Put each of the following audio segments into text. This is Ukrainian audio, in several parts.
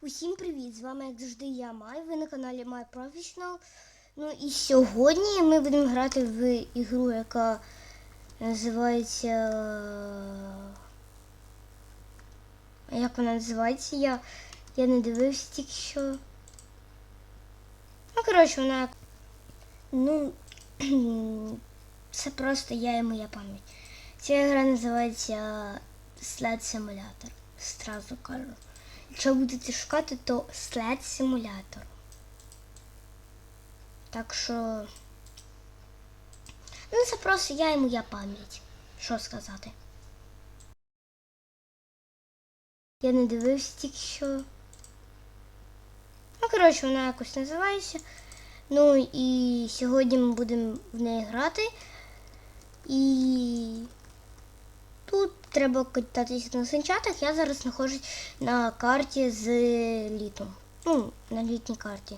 Усім привіт! З вами, як завжди, я Май. Ви на каналі My Professional. Ну і сьогодні ми будемо грати в ігру, яка називається. Як вона називається? Я, я не дивився тільки що. Ну, коротше, вона. Ну. Це просто я і моя пам'ять. Ця гра називається Sled Simulator. Зразу кажу. Якщо будете шукати, то след симулятор. Так що. Ну, це просто я і моя пам'ять. Що сказати? Я не дивився тільки що. Ну, коротше, вона якось називається. Ну і сьогодні ми будемо в неї грати. І Тут треба кататися на санчатах. Я зараз знаходжусь на карті з літом. Ну, на літній карті.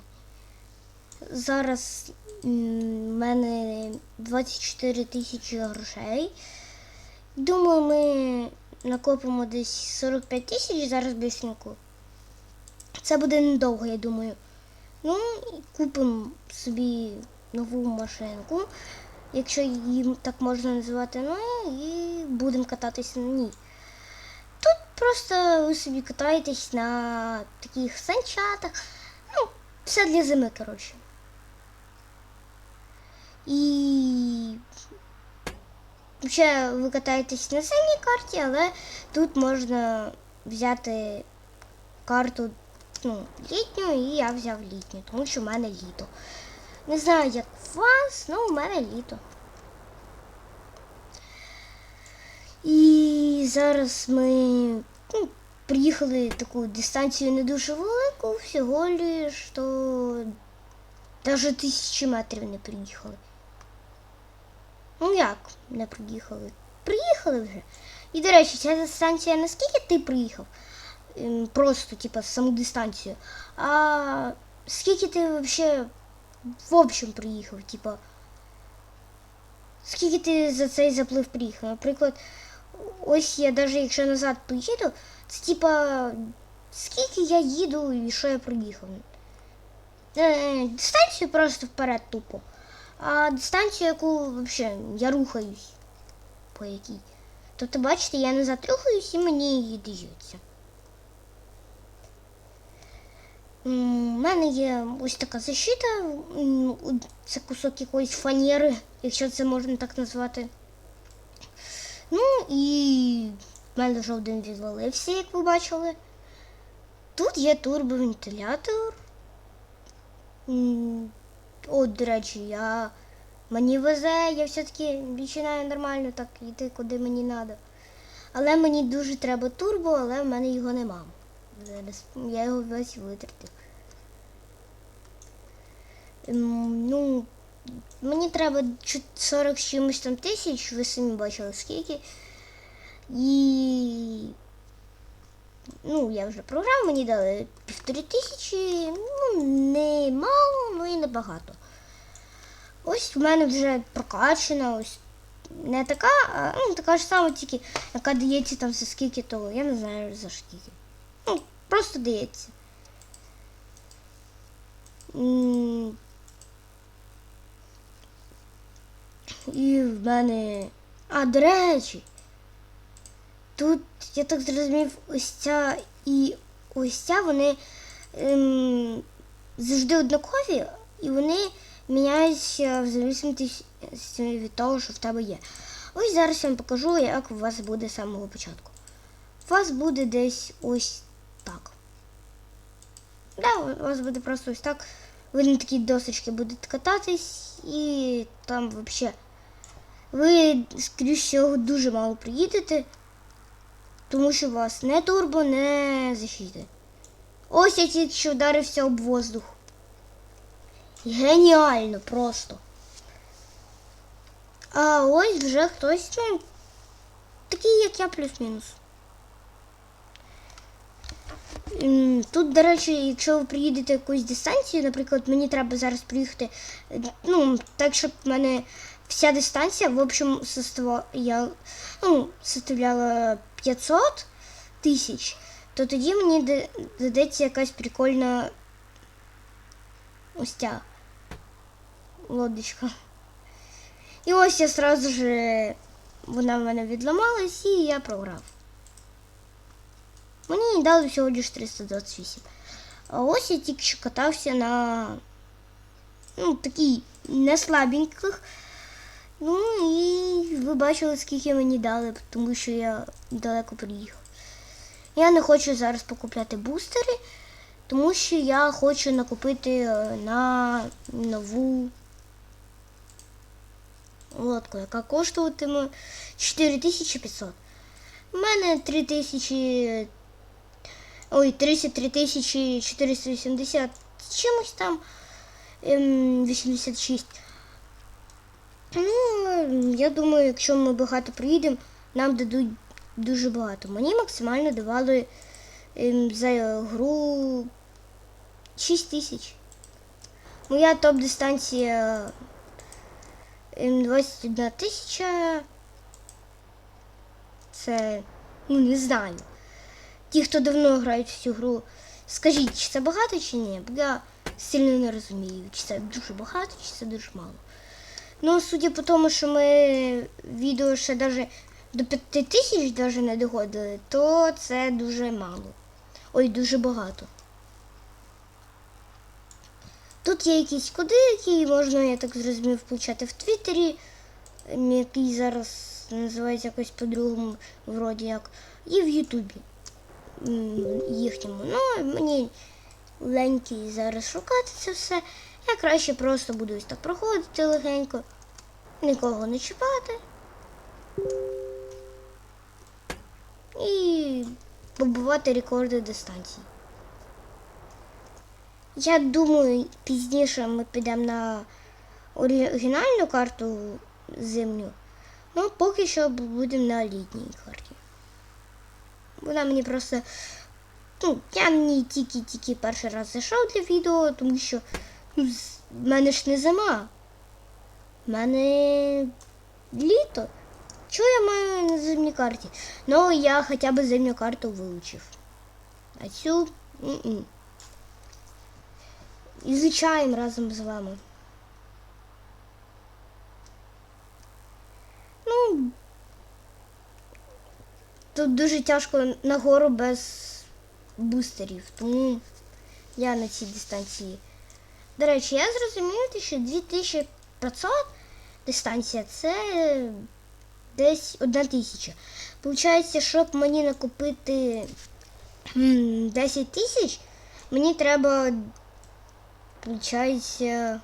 Зараз в мене 24 тисячі грошей. Думаю, ми накопимо десь 45 тисяч зараз близько. Це буде недовго, я думаю. Ну, купимо собі нову машинку якщо її так можна називати, ну і будемо кататися на ній. Тут просто ви собі катаєтесь на таких санчатах. Ну, все для зими, коротше. І ще ви катаєтесь на зимній карті, але тут можна взяти карту ну, літню, і я взяв літню, тому що в мене літо. Не знаю, як у вас, але у мене літо. І зараз ми ну, приїхали таку дистанцію не дуже велику, всього лиш, то навіть тисячі метрів не приїхали. Ну як не приїхали? Приїхали вже. І, до речі, ця дистанція наскільки ти приїхав? Ем, Просто, типа, саму дистанцію. А скільки ти взагалі в общем приїхав, типа. Скільки ти за цей заплив приїхав? Наприклад, ось я навіть якщо назад поїду, це типа скільки я їду і що я приїхав. Е, дистанцію просто вперед тупо. А дистанцію, яку взагалі я рухаюсь по якій. Тобто, бачите, я назад рухаюсь і мені її дається. У мене є ось така защита. Це кусок якоїсь фанери, якщо це можна так назвати. Ну і в мене один відвалився, як ви бачили. Тут є турбовентилятор. От, до речі, я мені везе, я все-таки починаю нормально так йти, куди мені треба. Але мені дуже треба турбо, але в мене його нема. Зараз я його весь витратив. Ем, Ну, мені треба 40 з чимось там тисяч, ви самі бачили скільки. І ну, я вже програв, мені дали півтори тисячі, ну, не мало, ну і не багато. Ось в мене вже прокачана, ось не така, а ну, така ж сама, тільки яка дається там за скільки того, я не знаю за скільки. Ну, просто дається. І в мене. А, до речі, тут, я так зрозумів, ось ця і ось ця вони ем, завжди однакові, і вони міняються в залежності від того, що в тебе є. Ось зараз я вам покажу, як у вас буде з самого початку. У вас буде десь ось так. Да, у вас буде просто ось так. Ви на такій досочці будете кататись і там взагалі. Ви, скоріш всього, дуже мало приїдете, тому що вас не турбо, не защити. Ось я тільки що вдарився об воздух. Геніально просто. А ось вже хтось, ну, такий, як я, плюс-мінус. Тут, до речі, якщо ви приїдете якусь дистанцію, наприклад, мені треба зараз приїхати, е, ну, так, щоб в мене вся дистанція, в общем, составляла, ну, составляла 500 тисяч, то тоді мені дадеться якась прикольна ось ця лодочка. І ось я сразу же вона в мене відламалась і я програв. Мені дали всього лиш 328. А ось я тільки що катався на ну, такий не слабеньких. Ну і ви бачили, скільки мені дали, тому що я далеко приїхав. Я не хочу зараз покупляти бустери, тому що я хочу накупити е, на нову лодку, яка коштуватиме 4500. У мене 3000. Ой, 33 тисячі 480 чимось там. Ем, 86. Ну, я думаю, якщо ми багато приїдемо, нам дадуть дуже багато. Мені максимально давали ем, за гру 6 тисяч. Моя топ-дистанція ем, 21 тисяча. Це, ну не знаю. Ті, хто давно грають в цю гру, скажіть, чи це багато чи ні? Бо я сильно не розумію, чи це дуже багато, чи це дуже мало. Ну, судя по тому, що ми відео ще навіть до 5 тисяч навіть не доходили, то це дуже мало. Ой, дуже багато. Тут є якісь коди, які можна, я так зрозумів, включати в Твіттері, який зараз називається якось по-другому, вроді як, і в Ютубі їхньому. Ну, мені ленький зараз шукати це все. Я краще просто буду ось так проходити легенько, нікого не чіпати. І побувати рекорди дистанції. Я думаю, пізніше ми підемо на оригінальну карту зимню. Ну, поки що будемо на літній карті. Вона мені просто. Ну, я ній тільки-тільки перший раз зайшов для відео, тому що ну, в мене ж не зима. В мене літо. Чого я маю на зимній карті? Ну, я хоча б зимню карту вивчив. А цю м-м. Ізучаємо разом з вами. Ну, тут дуже тяжко нагору без бустерів, тому я на цій дистанції. До речі, я зрозумів, що 2500 дистанція це десь 1000. Получається, щоб мені накопити м, 10 тисяч, мені треба, получається,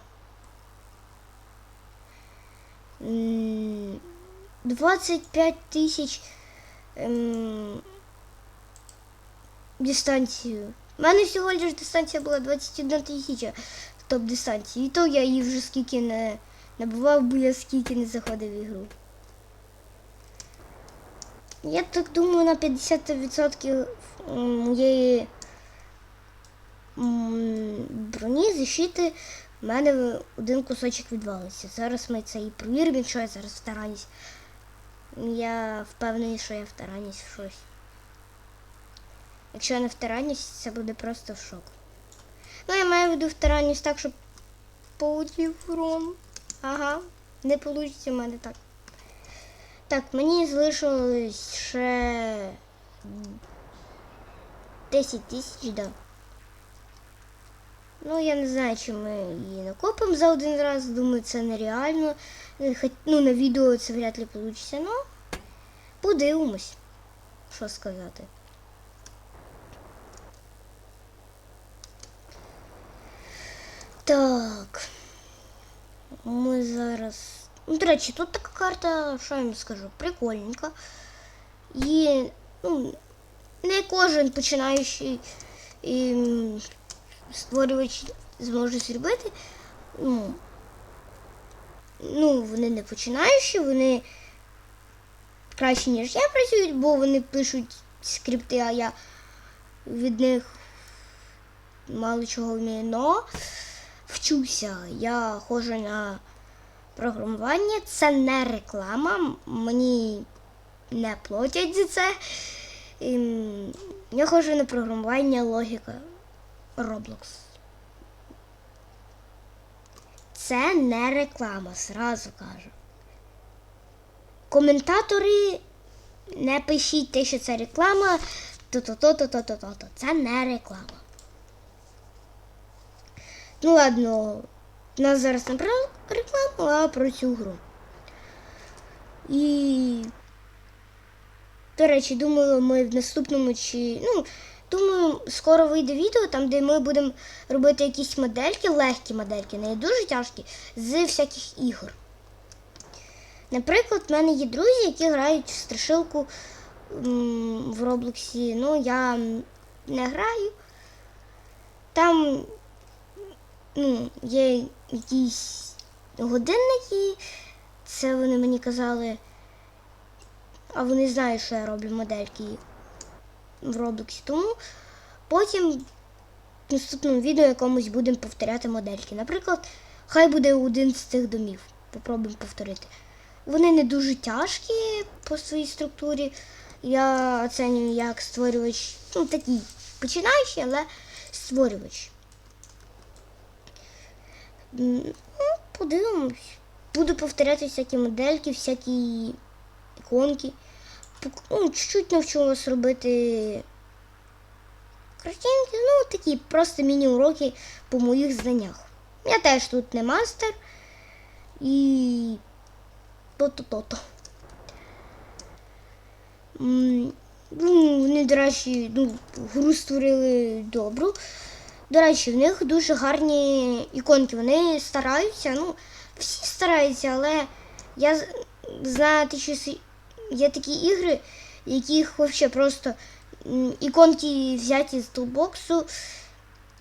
25 тисяч ем, дистанцію. У мене всього лиш дистанція була 21 тисяча топ-дистанції. І то я її вже скільки не набував, бо я скільки не заходив в ігру. Я так думаю, на 50% моєї броні защити в мене один кусочок відвалиться. Зараз ми це і провіримо, якщо я зараз втаранюсь. Я впевнений, що я втаранюсь в щось. Якщо я не втаранюсь, це буде просто в шок. Ну, я маю в виду втаранюсь так, щоб полетів урон. Ага, не вийде в мене так. Так, мені залишилось ще 10 тисяч, да. Ну, я не знаю, чи ми її накопимо за один раз. Думаю, це нереально. Е, хоч- Ну, на відео це вряд ли вийде. Ну, подивимось, що сказати. Так. Ми зараз. Ну, до речі, тут така карта, що я вам скажу, прикольненька. І ну, не кожен починаючий ем, створювач зможе зробити. Ну, ну, вони не починаючі, вони краще, ніж я працюють, бо вони пишуть скрипти, а я від них мало чого вмію. Но вчуся. Я ходжу на програмування. Це не реклама. Мені не платять за це. Я ходжу на програмування логіка Roblox. Це не реклама, зразу кажу. Коментатори не пишіть те, що це реклама, то-то-то-то-то-то-то. Це не реклама. Ну ладно, у нас зараз не про рекламу, а про цю гру. І, до речі, думаю, ми в наступному чи. Ну, думаю, скоро вийде відео, там, де ми будемо робити якісь модельки, легкі модельки, не дуже тяжкі, з всяких ігор. Наприклад, в мене є друзі, які грають в страшилку в Роблоксі. Ну, я не граю. Там ну, є якісь годинники, це вони мені казали. А вони знають, що я роблю модельки в Роблоксі. Тому потім в наступному відео якомусь будемо повторяти модельки. Наприклад, хай буде один з цих домів. Попробуємо повторити. Вони не дуже тяжкі по своїй структурі. Я оцінюю як створювач, ну такий починаючий, але створювач. Ну, подивимось. Буду повторяти всякі модельки, всякі іконки. Ну, чуть-чуть навчу вас робити картинки. Ну, такі просто міні-уроки по моїх знаннях. Я теж тут не мастер. І то-то-то-то. Ну, вони, до речі, ну, гру створили добру. До речі, в них дуже гарні іконки. Вони стараються, ну, всі стараються, але я знаю, ті часи, є такі ігри, яких взагалі просто іконки взяті з тулбоксу.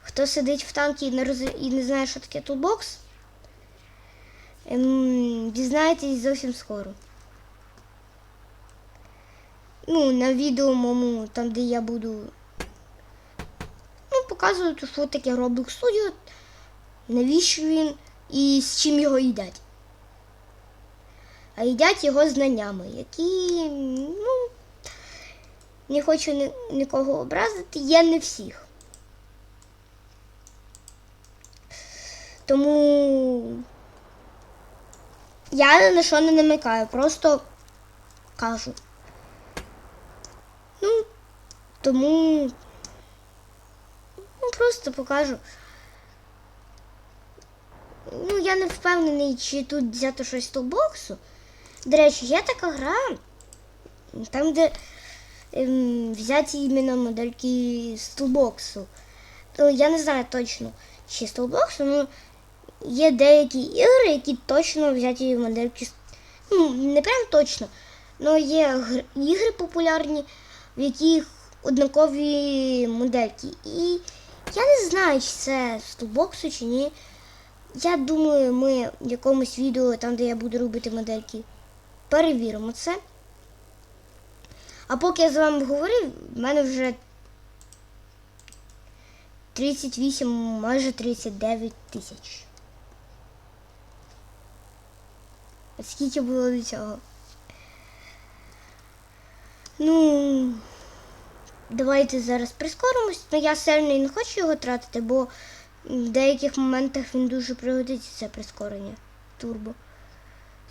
Хто сидить в танкі і не, роз... і не знає, що таке тулбокс, ем, дізнаєтесь зовсім скоро. Ну, на відео моєму, там, де я буду ну, показувати, що таке Roblox Studio, навіщо він і з чим його їдять. А їдять його знаннями, які, ну, не хочу ні- нікого образити, є не всіх. Тому я на що не намикаю, просто кажу. Ну, тому ну, просто покажу. Ну, я не впевнений, чи тут взяти щось з толбоксу. До речі, є така гра, там, де ем, взяті іменно модельки з толбоксу. Я не знаю точно, чи з толбоксу, ну є деякі ігри, які точно взяті модельки. Ну, не прям точно. але є гр- ігри популярні, в яких однакові модельки. І я не знаю, чи це з толбоксу чи ні. Я думаю, ми в якомусь відео, там, де я буду робити модельки, перевіримо це. А поки я з вами говорив, в мене вже 38, майже 39 тисяч. Скільки було до цього? Ну, давайте зараз прискоримось. Ну, я сильно і не хочу його тратити, бо в деяких моментах він дуже пригодиться, це прискорення турбо.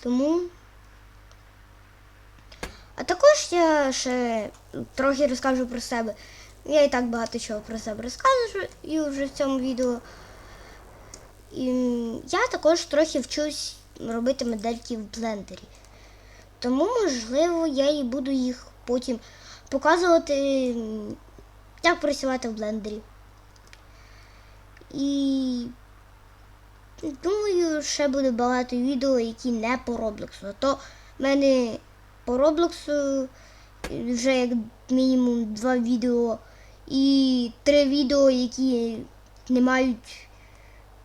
Тому. А також я ще трохи розкажу про себе. Я і так багато чого про себе розказую вже в цьому відео. І я також трохи вчусь робити модельки в блендері. Тому, можливо, я і буду їх потім показувати, як працювати в блендері. І думаю, ще буде багато відео, які не по Роблоксу. А то в мене по Роблоксу вже як мінімум два відео і три відео, які не мають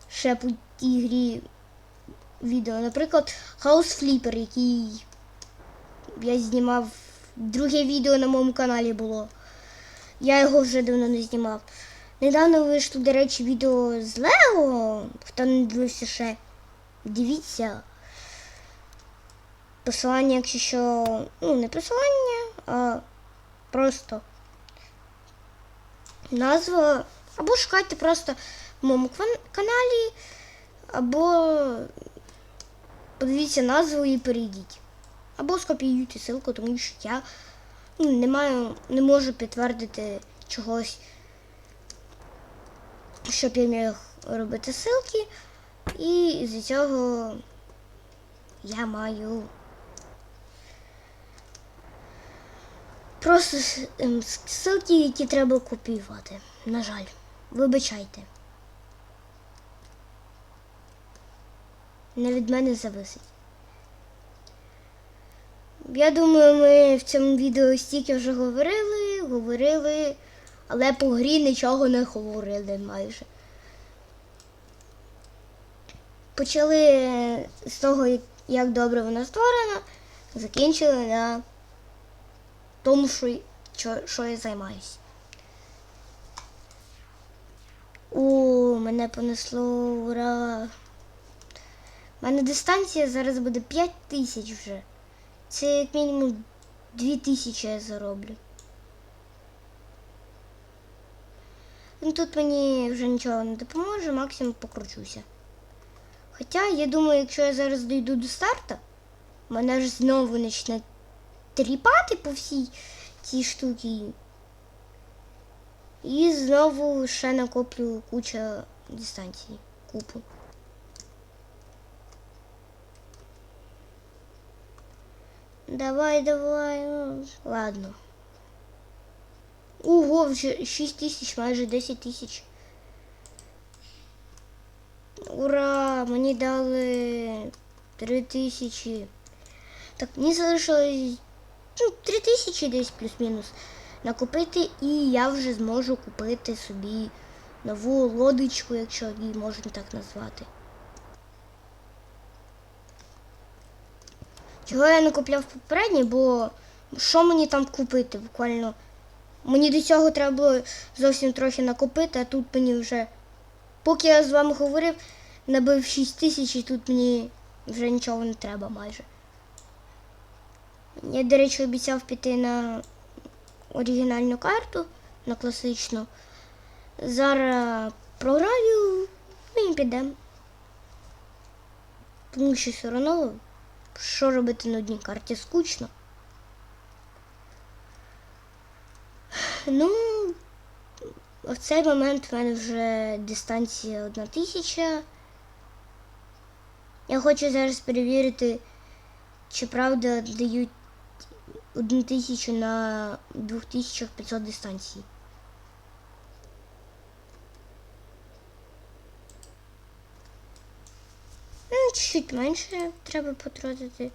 ще по тій грі відео. Наприклад, House Flipper, який я знімав. Друге відео на моєму каналі було. Я його вже давно не знімав. Недавно вийшло, до речі, відео з Лего. Хто не дивився ще, дивіться. Посилання, якщо що, ну, не посилання, а просто назва. Або шукайте просто в моєму каналі, або подивіться назву і перейдіть. Або скопіюйте ссылку, тому що я ну, не маю, не можу підтвердити чогось, щоб я міг робити ссылки. І з цього я маю просто ем, ссылки, які треба копіювати. На жаль, вибачайте. Не від мене зависить. Я думаю, ми в цьому відео стільки вже говорили, говорили, але по грі нічого не говорили майже. Почали з того, як добре вона створена, закінчили на тому, що, що, що я займаюся. О, мене понесло, ура! У мене дистанція зараз буде 5 тисяч вже. Це як мінімум 2 тисячі я зароблю. Ну тут мені вже нічого не допоможе, максимум покручуся. Хоча, я думаю, якщо я зараз дійду до старта, мене ж знову почне тріпати по всій цій штуці. І знову ще накоплю куча дистанції. Купу. Давай, давай. ну, Ладно. Ого, вже 6 тисяч, майже 10 тисяч. Ура! Мені дали 3 тисячі. Так, мені залишилось 3 тисячі десь плюс-мінус накупити, і я вже зможу купити собі нову лодочку, якщо її можна так назвати. Чого я не купляв попередній, бо що мені там купити буквально? Мені до цього треба було зовсім трохи накопити, а тут мені вже, поки я з вами говорив, набив 6 тисяч і тут мені вже нічого не треба майже. Я, до речі, обіцяв піти на оригінальну карту, на класичну. Зараз програю, ну і підемо. Тому що все одно, що робити на одній карті скучно. Ну, в цей момент в мене вже дистанція одна тисяча. Я хочу зараз перевірити, чи правда дають одну тисячу на 2500 дистанцій. Ну, чуть-чуть менше треба потратити.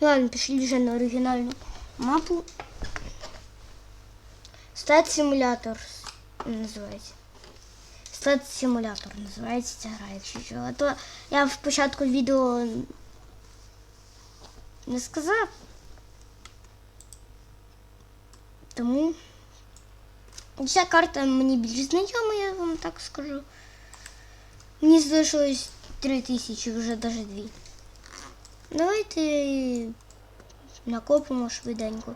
Ну ладно, пішли вже на оригінальну мапу. Стат симулятор називається. Стат симулятор називається ця гра, якщо що. А то я в початку відео не сказав. Тому ця карта мені більш знайома, я вам так скажу. Мені залишилось 3 тисячі, вже навіть дві. Давайте накопимо швиденько.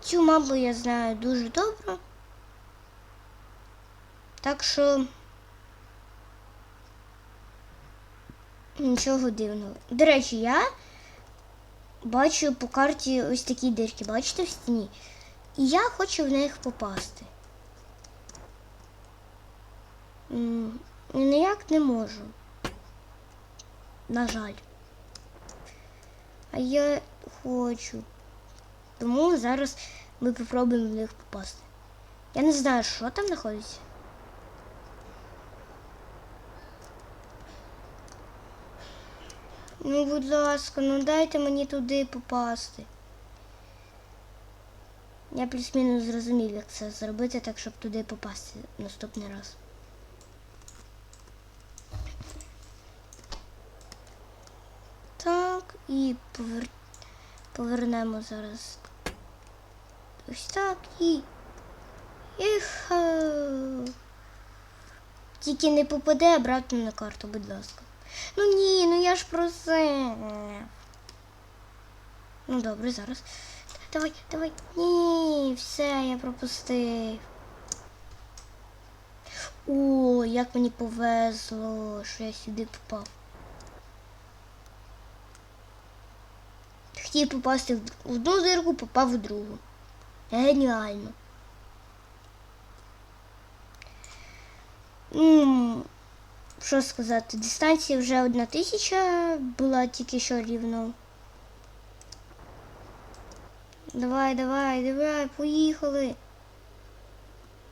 Цю мапу я знаю дуже добре. Так що нічого дивного. До речі, я бачу по карті ось такі дирки, бачите в стіні? І я хочу в них попасти. Ніяк не можу. На жаль. А я хочу. Тому зараз ми попробуємо в них попасти. Я не знаю, що там знаходиться. Ну, будь ласка, ну дайте мені туди попасти. Я плюс-мінус зрозумів, як це зробити, так щоб туди попасти наступний раз. Так, і повер... повернемо зараз. Ось так і. Ех. Тільки не попаде обратно на карту, будь ласка. Ну ні, ну я ж просив. Ну добре, зараз. Давай, давай. Ні, все, я пропустив. О, як мені повезло, що я сюди попав. Хотів попасти в одну дирку, попав у другу. Геніально. Ну, що сказати, дистанція вже одна тисяча була тільки що рівно. Давай, давай, давай, поїхали.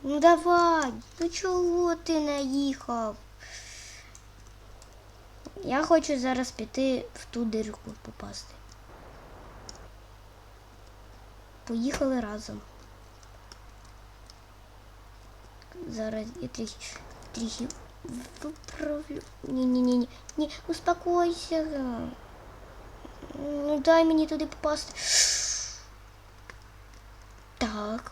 Ну давай, ну чого ти наїхав? Я хочу зараз піти в ту дирку попасти. Поїхали разом. Зараз я трохи, трохи виправлю. Ні-ні-ні, ні, успокойся. Ну дай мені туди попасти. Так.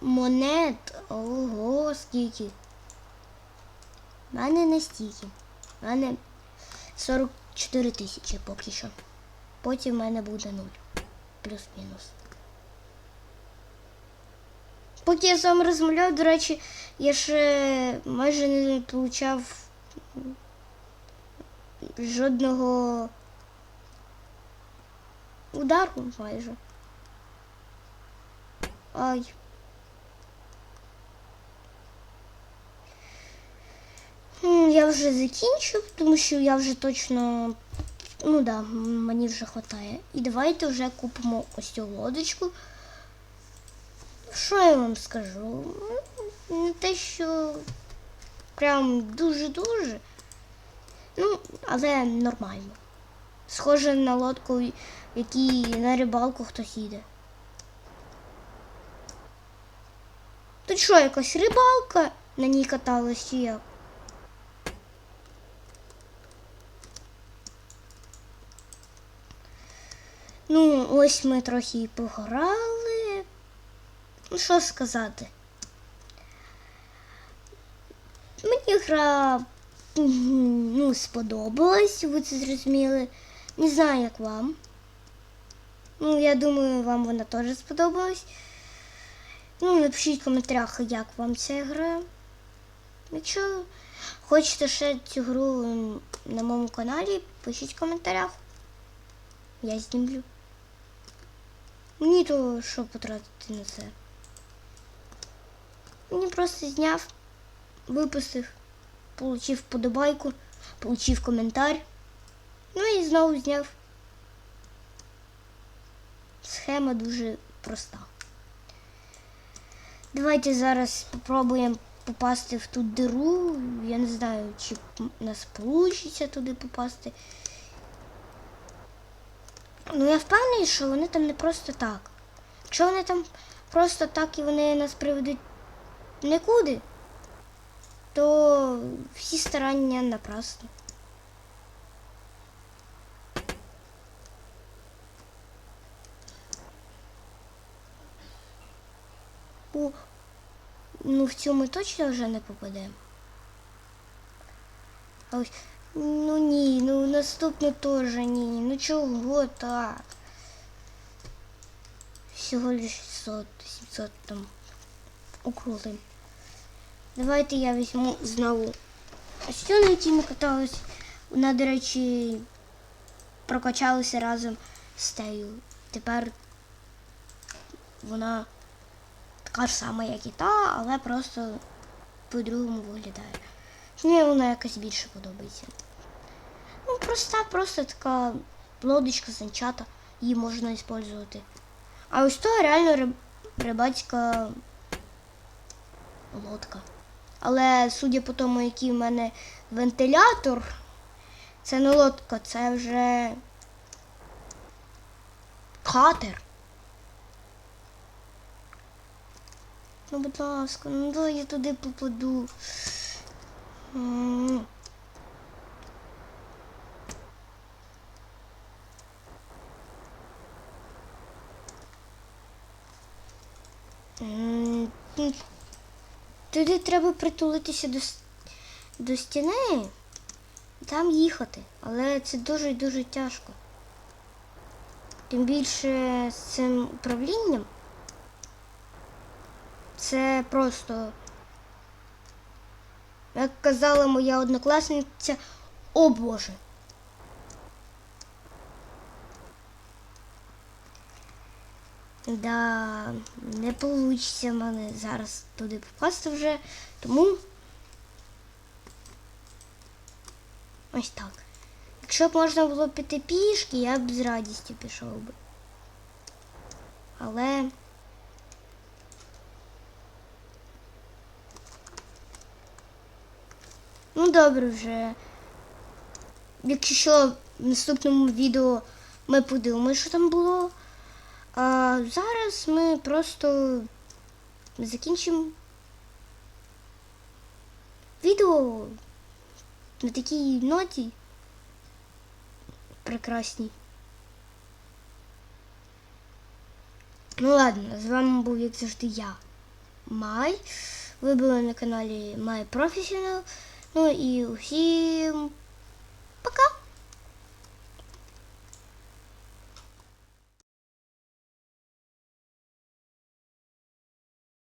монет. Ого, скільки. У мене не стільки. У мене 44 тисячі поки що. Потім в мене буде 0. Плюс-мінус. Поки я з вами розмовляю, до речі, я ще майже не получав жодного удару майже. Ай. Я вже закінчив, тому що я вже точно. Ну да, мені вже вистачає. І давайте вже купимо ось цю лодочку. Що я вам скажу? Не те, що прям дуже-дуже. Ну, але нормально. Схоже на лодку, в якій на рибалку хтось їде. Тут що, якась рибалка на ній каталась як? Ну, ось ми трохи і пограли. Ну, що сказати? Мені гра ну, сподобалась, ви це зрозуміли. Не знаю, як вам. Ну, я думаю, вам вона теж сподобалась. Ну, напишіть в коментарях, як вам ця гра. Якщо хочете ще цю гру на моєму каналі, пишіть в коментарях. Я знімлю. Мені то що потратити на це. Мені просто зняв, випустив, получив вподобайку, получив коментар. Ну і знову зняв. Схема дуже проста. Давайте зараз спробуємо попасти в ту диру. Я не знаю, чи у нас вийде туди попасти. Ну я впевнений, що вони там не просто так. Якщо вони там просто так і вони нас приведуть нікуди, то всі старання напрасно. О, ну в цю ми точно вже не попадемо. А ось, ну ні, ну наступну теж ні. Ну чого так? Всього лиш 600, 700 там округлим. Давайте я візьму знову. А що на якій ми катались? Вона, до речі, прокачалася разом з тею. Тепер вона така ж сама, як і та, але просто по-другому виглядає. Мені вона якось більше подобається. Ну, проста, просто така лодочка санчата, її можна використовувати. А ось то реально риб... рибацька лодка. Але судя по тому, який в мене вентилятор, це не лодка, це вже катер. Ну, будь ласка, ну дай я туди попаду. Туди треба притулитися до, до стіни, там їхати. Але це дуже і дуже тяжко. Тим більше з цим управлінням. Це просто, як казала моя однокласниця, о Боже. Да, не вийде в мене зараз туди попасти вже, тому ось так. Якщо б можна було піти пішки, я б з радістю пішов би. Але ну добре вже. Якщо що, в наступному відео ми подивимося, що там було. А зараз ми просто закінчимо відео на такій ноті прекрасній. Ну ладно, з вами був, як завжди, я, Май. Ви були на каналі My Professional. Ну і всім пока!